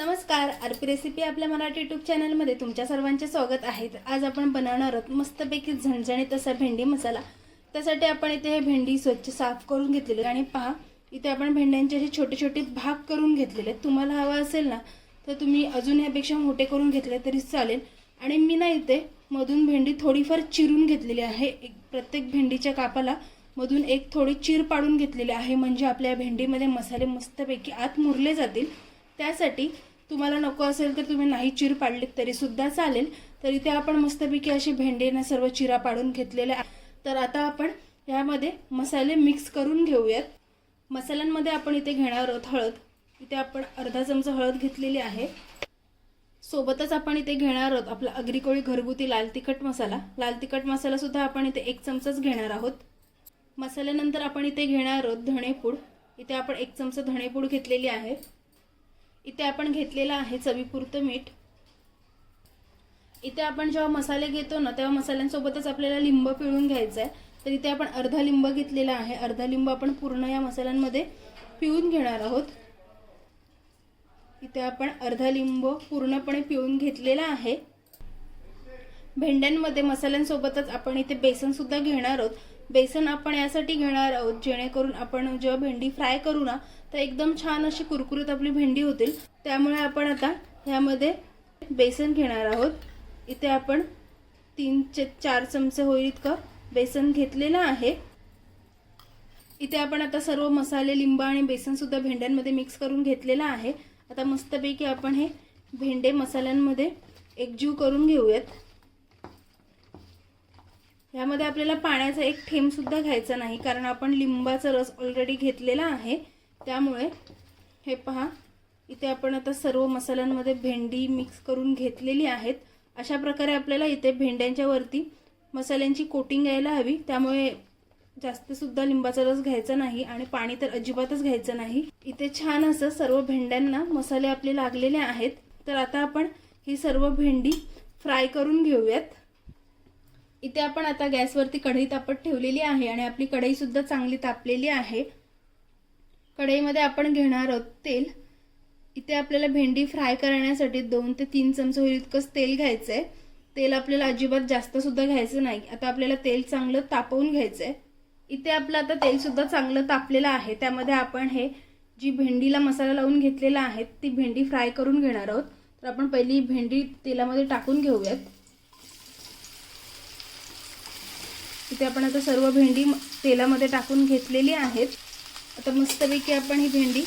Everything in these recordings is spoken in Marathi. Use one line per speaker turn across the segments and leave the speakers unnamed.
नमस्कार आरपी रेसिपी आपल्या मराठी यूट्यूब चॅनलमध्ये तुमच्या सर्वांचे स्वागत आहे. आज आपण बनवणार आहोत मस्तपैकी झणझणीत असा भेंडी मसाला. त्यासाठी आपण इथे हे भेंडी स्वच्छ साफ करून घेतलेली आणि पहा इथे आपण भेंड्यांचे असे छोटे छोटे भाग करून घेतलेले आहेत. तुम्हाला हवं असेल ना तर तुम्ही अजून यापेक्षा मोठे करून घेतले तरी चालेल. आणि मी ना इथे मधून भेंडी थोडीफार चिरून घेतलेली आहे. एक प्रत्येक भेंडीच्या कापाला मधून एक थोडी चीर पाडून घेतलेली आहे. म्हणजे आपल्या भेंडीमध्ये मसाले मस्तपैकी आत मुरले जातील. त्यासाठी तुम्हाला नको असेल तर तुम्ही नाही चीर पाडलीत तरी सुद्धा चालेल. तर इथे आपण मस्तपैकी अशी भेंडीनं सर्व चिरा पाडून घेतलेल्या तर आता आपण यामध्ये मसाले मिक्स करून घेऊयात. मसाल्यांमध्ये आपण इथे घेणार आहोत हळद. इथे आपण अर्धा चमचा हळद घेतलेली आहे. सोबतच आपण इथे घेणार आहोत आपला अग्रिकोळी घरगुती लाल तिखट मसाला. लाल तिखट मसालासुद्धा आपण इथे एक चमचाच घेणार आहोत. मसाल्यानंतर आपण इथे घेणार आहोत धणेपूड. इथे आपण एक चमचा धणेपूड घेतलेली आहे. इथे आपण घेतलेलं आहे चवीपुरतं मीठ. इथे आपण जेव्हा मसाले घेतो ना तेव्हा मसाल्यांसोबतच आपल्याला लिंब पिळून घ्यायचं आहे तर इथे आपण अर्धा लिंब घेतलेला आहे. अर्धा लिंब आपण पूर्ण या मसाल्यांमध्ये पिळून घेणार आहोत. इथे आपण अर्धा लिंब पूर्णपणे पिळून घेतलेला आहे. भेंड्यांमध्ये मसाल्यांसोबतच आपण इथे बेसन सुद्धा घेणार आहोत. बेसन आपण यासाठी घेणार आहोत. जेणेकरून आपण जेव्हा भेंडी फ्राय करू ना तर एकदम छान अशी कुरकुरीत आपली भेंडी होतील. त्यामुळे आपण आता ह्यामध्ये बेसन घेणार आहोत. इथे आपण तीन चे चार चमचे होईल इतकं बेसन घेतलेलं आहे. इथे आपण आता सर्व मसाले लिंब आणि बेसनसुद्धा भेंड्यांमध्ये मिक्स करून घेतलेलं आहे. आता मस्तपैकी आपण हे भेंडे मसाल्यांमध्ये एकजीव करून घेऊयात. यामध्ये आपल्याला पाण्याचा एक थेंब सुद्धा घ्यायचा नाही कारण आपण लिंबाचा रस ऑलरेडी घेतलेला आहे. त्यामुळे हे पहा इथे आपण आता सर्व मसाल्यांमध्ये भेंडी मिक्स करून घेतलेली आहेत. अशा प्रकारे आपल्याला इथे भेंड्यांच्या वरती मसाल्यांची कोटिंग यायला हवी. त्यामुळे जास्त सुद्धा लिंबाचा रस घ्यायचा नाही आणि पाणी तर अजिबातच घ्यायचं नाही. इथे छान असं सर्व भेंड्यांना मसाले आपले लागलेले आहेत. तर आता आपण ही सर्व भेंडी फ्राय करून घेऊयात. इथे आपण आता गॅसवरती कढई तापत ठेवलेली आहे आणि आपली कढई सुद्धा चांगली तापलेली आहे. कढईमध्ये आपण घेणार आहोत तेल. इथे आपल्याला भेंडी फ्राय करण्यासाठी दोन ते तीन चमचे होईल इतकंच तेल घ्यायचं आहे तेल आपल्याला अजिबात जास्तसुद्धा घ्यायचं नाही. आता आपल्याला तेल चांगलं तापवून घ्यायचं आहे इथे आपलं आता तेलसुद्धा चांगलं तापलेलं आहे. त्यामध्ये आपण हे जी भेंडीला मसाला लावून घेतलेला आहे ती भेंडी फ्राय करून घेणार आहोत. तर आपण पहिली भेंडी तेलामध्ये टाकून घेऊयात. इथे आपण आता सर्व भेंडी तेलामध्ये टाकून घेतलेली आहेत. आता मस्तपैकी आपण ही भेंडी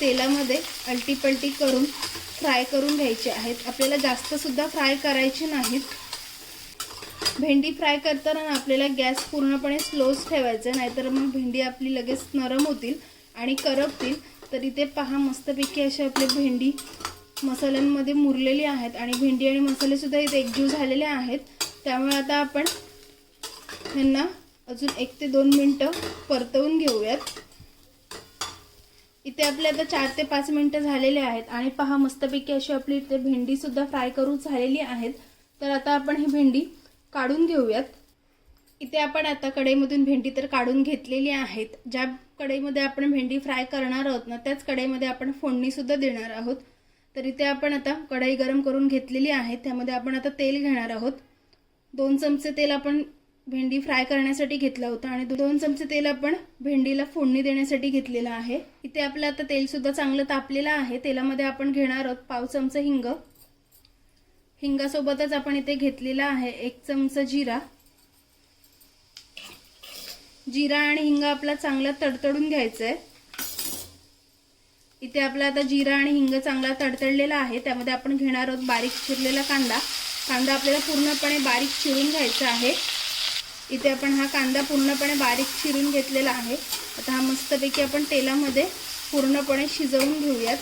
तेलामध्ये अलटीपलटी करून फ्राय करून घ्यायची आहेत. आपल्याला जास्तसुद्धा फ्राय करायची नाहीत. भेंडी फ्राय करताना आपल्याला गॅस पूर्णपणे स्लोच ठेवायचा नाहीतर मग भेंडी आपली लगेच नरम होतील आणि करपतील. तर इथे पहा मस्तपैकी अशी आपली भेंडी मसाल्यांमध्ये मुरलेली आहेत आणि भेंडी आणि मसालेसुद्धा इथे एकजीव झालेले आहेत. त्यामुळे आता आपण ह्यांना अजून एक ते दोन मिनटं परतवून घेऊयात. इथे आपले आता चार ते पाच मिनटं झालेले आहेत आणि पहा मस्तपैकी अशी आपली इथे भेंडीसुद्धा फ्राय करून झालेली आहेत. तर आता आपण ही भेंडी काढून घेऊयात. इथे आपण आता कढईमधून भेंडी तर काढून घेतलेली आहेत. ज्या कढईमध्ये आपण भेंडी फ्राय करणार आहोत ना त्याच कढईमध्ये आपण फोडणीसुद्धा देणार आहोत. तर इथे आपण आता कढई गरम करून घेतलेली आहे. त्यामध्ये आपण आता तेल घेणार आहोत. दोन चमचे तेल आपण भेंडी फ्राय करण्यासाठी घेतलं होतं आणि दोन चमचे तेल आपण भेंडीला फोडणी देण्यासाठी घेतलेलं आहे. इथे आपलं आता तेल सुद्धा चांगलं तापलेलं आहे. तेलामध्ये आपण घेणार आहोत पाव चमचा हिंग. हिंगासोबतच आपण इथे घेतलेला आहे एक चमचा जिरा. जिरा आणि हिंग आपला चांगला तडतडून घ्यायचा आहे इथे आपला आता जिरा आणि हिंग चांगला तडतडलेला आहे. त्यामध्ये आपण घेणार आहोत बारीक चिरलेला कांदा. कांदा आपल्याला पूर्णपणे बारीक चिरून घ्यायचा आहे. इथे आपण हा कांदा पूर्णपणे बारीक चिरून घेतलेला आहे. आता हा मस्तपैकी आपण तेलामध्ये पूर्णपणे शिजवून घेऊयात.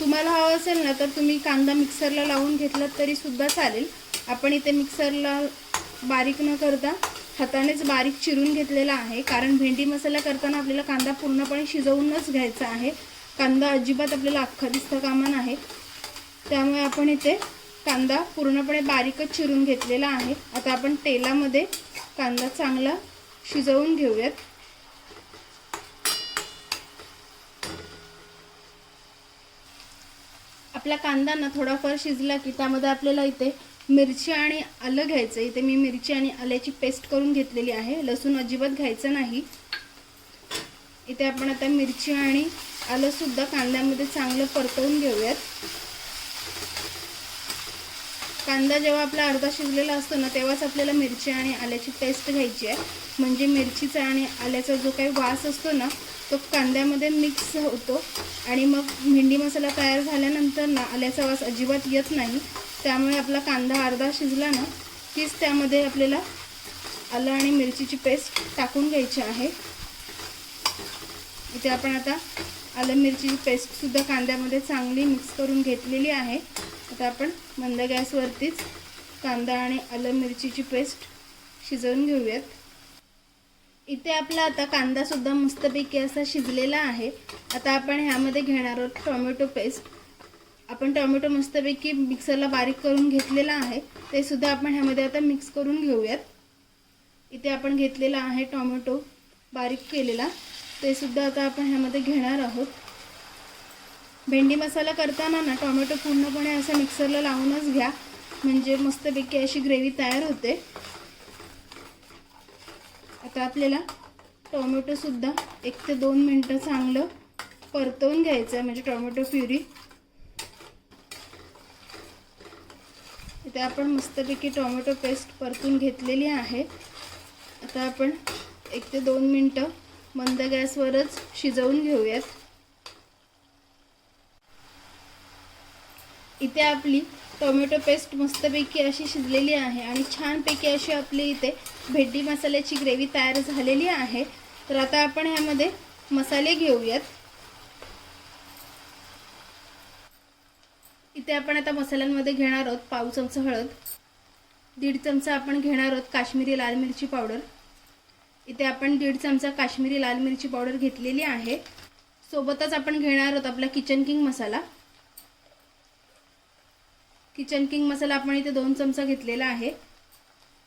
तुम्हाला हवं असेल ना तर तुम्ही कांदा मिक्सरला लावून घेतलात तरीसुद्धा चालेल. आपण इथे मिक्सरला बारीक न करता हातानेच बारीक चिरून घेतलेला आहे. कारण भेंडी मसाला करताना आपल्याला कांदा पूर्णपणे शिजवूनच घ्यायचा आहे. कांदा अजिबात आपल्याला अख्खा दिसता कामा नाही. त्यामुळे आपण इथे कांदा पूर्णपणे बारीकच चिरून घेतलेला आहे. आता आपण तेलामध्ये कांदा चांगला शिजवून घेऊयात. आपला कांदा ना थोडाफार शिजला की त्यामध्ये आपल्याला इथे मिरची आणि आलं घ्यायचं. इथे मी मिरची आणि आल्याची पेस्ट करून घेतलेली आहे. लसूण अजिबात घ्यायचं नाही. इथे आपण आता मिरची आणि आलं सुद्धा कांद्यामध्ये चांगलं परतवून घेऊयात. कांदा जेव्हा आपला अर्धा शिजलेला असतो ना तेव्हाच आपल्याला मिरची आणि आल्याची पेस्ट घ्यायची आहे. म्हणजे मिरचीचा आणि आल्याचा जो काही वास असतो ना तो कांद्यामध्ये मिक्स होतो. आणि मग भेंडी मसाला तयार झाल्यानंतर ना आल्याचा वास अजिबात येत नाही. त्यामुळे आपला कांदा अर्धा शिजला ना तीच त्यामध्ये आपल्याला आलं आणि मिरचीची पेस्ट टाकून घ्यायची आहे. इथे आपण आता आलं मिरचीची पेस्टसुद्धा कांद्यामध्ये चांगली मिक्स करून घेतलेली आहे. आता आपण मंद गॅसवरतीच कांदा आणि आलं मिरचीची पेस्ट शिजवून घेऊयात. इथे आपला आता कांदासुद्धा मस्तपैकी असा शिजलेला आहे. आता आपण ह्यामध्ये घेणार आहोत टोमॅटो पेस्ट. आपण टोमॅटो मस्तपैकी मिक्सरला बारीक करून घेतलेला आहे. ते सुद्धा आपण ह्यामध्ये आता मिक्स करून घेऊयात. इथे आपण घेतलेला आहे टोमॅटो बारीक केलेला. ते सुद्धा आता आपण ह्यामध्ये घेणार आहोत. भेंडी मसाला करताना ना टोमॅटो पूर्णपणे असं मिक्सरला लावूनच घ्या. म्हणजे मस्तपैकी अशी ग्रेव्ही तयार होते. आता आपल्याला टोमॅटोसुद्धा एक ते दोन मिनटं चांगलं परतवून घ्यायचं आहे म्हणजे टोमॅटो प्युरी. इथे आपण मस्तपैकी टोमॅटो पेस्ट परतून घेतलेली आहे. आता आपण एक ते दोन मिनटं मंद गॅसवरच शिजवून घेऊयात. इथे आपली टोमॅटो पेस्ट मस्तपैकी अशी शिजलेली आहे आणि छानपैकी अशी आपली इथे भेंडी मसाल्याची ग्रेव्ही तयार झालेली आहे. तर आता आपण ह्यामध्ये मसाले घेऊयात. इथे आपण आता मसाल्यांमध्ये घेणार आहोत पाव चमचा हळद दीड चमचा आपण घेणार आहोत काश्मीरी लाल मिरची पावडर. इथे आपण दीड चमचा काश्मीरी लाल मिरची पावडर घेतलेली आहे. सोबतच आपण घेणार आहोत आपला Kitchen King masala. Kitchen King masala आपण इथे दोन चमचा घेतलेला आहे.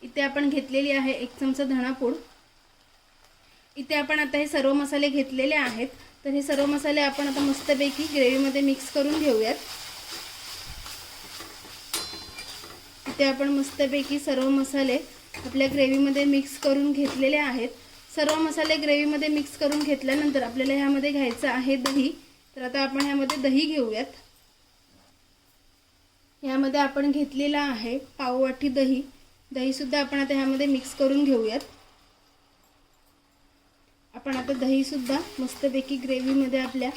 इथे आपण घेतलेली आहे एक चमचा धणापूड इथे आपण आता हे सर्व मसाले घेतलेले आहेत. तर हे सर्व मसाले आपण आता मस्तपैकी ग्रेव्हीमध्ये मिक्स करून घेऊयात. इथे आपण मस्तपैकी सर्व मसाले आपल्या ग्रेव्हीमध्ये मिक्स करून घेतलेले आहेत. सर्व मसाले ग्रेव्हीमध्ये मिक्स करून घेतल्यानंतर आपल्याला ह्यामध्ये घ्यायचं आहे दही. तर आता आपण ह्यामध्ये दही घेऊयात. ह्यामध्ये आपण घेतलेला आहे पाववाटी दही. दहीसुद्धा आपण आता ह्यामध्ये मिक्स करून घेऊयात. आपण आता दहीसुद्धा मस्तपैकी ग्रेव्हीमध्ये आपल्या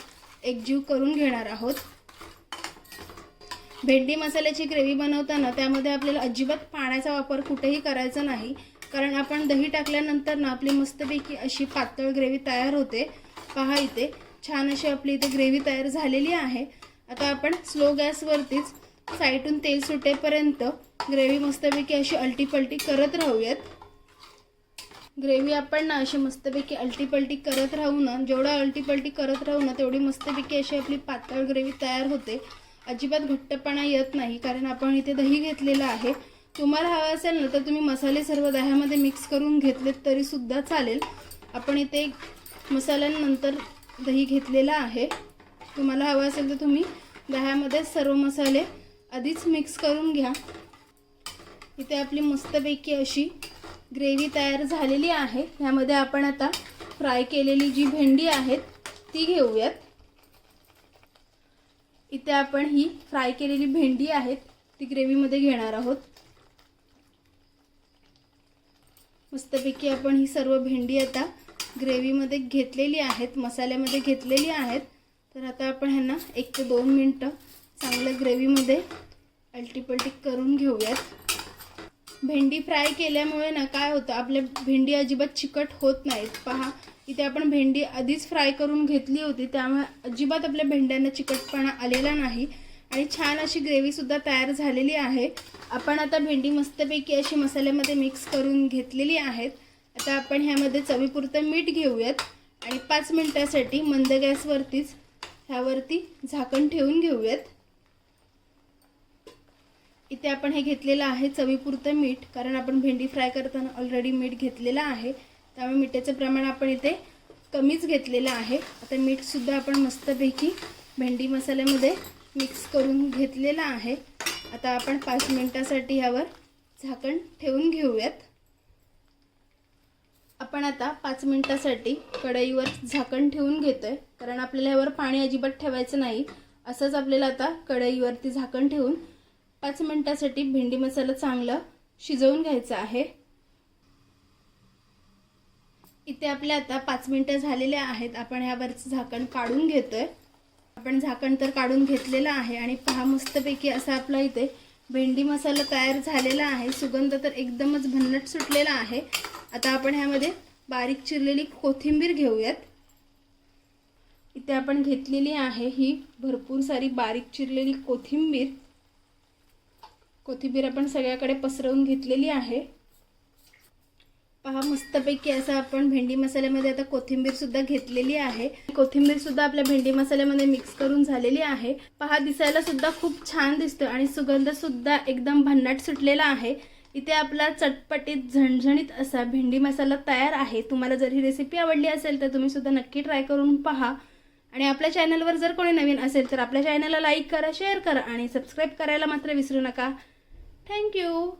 एकजीव करून घेणार आहोत. भेंडी मसाल्याची ग्रेव्ही बनवताना त्यामध्ये आपल्याला अजिबात पाण्याचा वापर कुठेही करायचा नाही. कारण आपण दही टाकल्यानंतर ना आपली मस्तपैकी अशी पातळ ग्रेव्ही तयार होते. पहा इथे छान अशी आपली इथे ग्रेव्ही तयार झालेली आहे. आता आपण स्लो गॅसवरतीच साईडून तेल सुटेपर्यंत ग्रेव्ही मस्तपैकी अशी अलटीपलटी करत राहूयात. ग्रेव्ही आपण ना अशी मस्तपैकी अलटीपलटी करत राहू ना जेवढा अलटीपलटी करत राहू ना तेवढी मस्तपैकी अशी आपली पातळ ग्रेव्ही तयार होते. अजिबात घट्टपणा येत नाही कारण आपण इथे दही घेतलेलं आहे. तुम्हाला हवं असेल ना तर तुम्ही मसाले सर्व दह्यामध्ये मिक्स करून घेतलेत तरीसुद्धा चालेल. आपण इथे मसाल्यांनंतर दही घेतलेलं आहे. तुम्हाला हवं असेल तर तुम्ही दह्यामध्ये सर्व मसाले आधीच मिक्स करून घ्या. इथे आपली मस्तपैकी अशी ग्रेव्ही तयार झालेली आहे. ह्यामध्ये आपण आता फ्राय केलेली जी भेंडी आहेत ती घेऊयात. इथे आपण ही फ्राय केलेली भेंडी आहेत ती ग्रेव्हीमध्ये घेणार आहोत. मस्तपैकी आपण ही सर्व भेंडी आता ग्रेव्हीमध्ये घेतलेली आहेत मसाल्यामध्ये घेतलेली आहेत. तर आता आपण ह्यांना एक ते दोन मिनटं चांगलं ग्रेव्हीमध्ये अल्टीपल्टी करून घेऊयात. भेंडी फ्राय केल्यामुळे ना काय होतं आपल्या भेंडी अजिबात चिकट होत नाहीत. पहा इथे आपण भेंडी आधीच फ्राय करून घेतली होती त्यामुळे अजिबात आपल्या भेंड्यांना चिकटपणा आलेला नाही. आणि छान अशी ग्रेव्हीसुद्धा तयार झालेली आहे. आपण आता भेंडी मस्तपैकी अशी मसाल्यामध्ये मिक्स करून घेतलेली आहेत. आता आपण ह्यामध्ये चवीपुरतं मीठ घेऊयात. आणि पाच मिनटासाठी मंद गॅसवरतीच ह्यावरती झाकण ठेवून घेऊयात. इथे आपण हे घेतलेलं आहे चवीपुरतं मीठ कारण आपण भेंडी फ्राय करताना ऑलरेडी मीठ घेतलेलं आहे. त्यामुळे मिठाचं प्रमाण आपण इथे कमीच घेतलेलं आहे. आता मीठसुद्धा आपण मस्तपैकी भेंडी मसाल्यामध्ये मिक्स करून घेतलेलं आहे. आता आपण पाच मिनिटासाठी ह्यावर झाकण ठेवून घेऊयात. आपण आता पाच मिनिटासाठी कढईवर झाकण ठेवून घेतोय. कारण आपल्याला ह्यावर पाणी अजिबात ठेवायचं नाही. असंच आपल्याला आता कढईवरती झाकण ठेवून पाच मिनिटासाठी भेंडी मसाला चांगला शिजवून घ्यायचा आहे. इथे आपले आता पाच मिनिटं झालेले आहेत. आपण ह्यावरचं झाकण काढून घेतोय. आपण झाकण तर काढून घेतलेलं आहे आणि पहा मस्तपैकी असा आपला इथे भेंडी मसाला तयार झालेला आहे. सुगंध तर एकदमच भन्नट सुटलेला आहे. आता आपण ह्यामध्ये बारीक चिरलेली कोथिंबीर घेऊयात. इथे आपण घेतलेली आहे ही भरपूर सारी बारीक चिरलेली कोथिंबीर. कोथिंबीर आपण सगळ्याकडे पसरवून घेतलेली आहे. पहा मस्तपैकी असं आपण भेंडी मसाल्यामध्ये आता कोथिंबीर सुद्धा घेतलेली आहे. कोथिंबीर सुद्धा आपल्या भेंडी मसाल्यामध्ये मिक्स करून झालेली आहे. पहा दिसायला सुद्धा खूप छान दिसतो आणि सुगंधसुद्धा एकदम भन्नाट सुटलेला आहे. इथे आपला चटपटीत झणझणीत असा भेंडी मसाला तयार आहे. तुम्हाला जर ही रेसिपी आवडली असेल तर तुम्ही सुद्धा नक्की ट्राय करून पहा. आणि आपल्या चॅनलवर जर कोणी नवीन असेल तर आपल्या चॅनलला लाईक करा शेअर करा आणि सबस्क्राईब करायला मात्र विसरू नका. Thank you.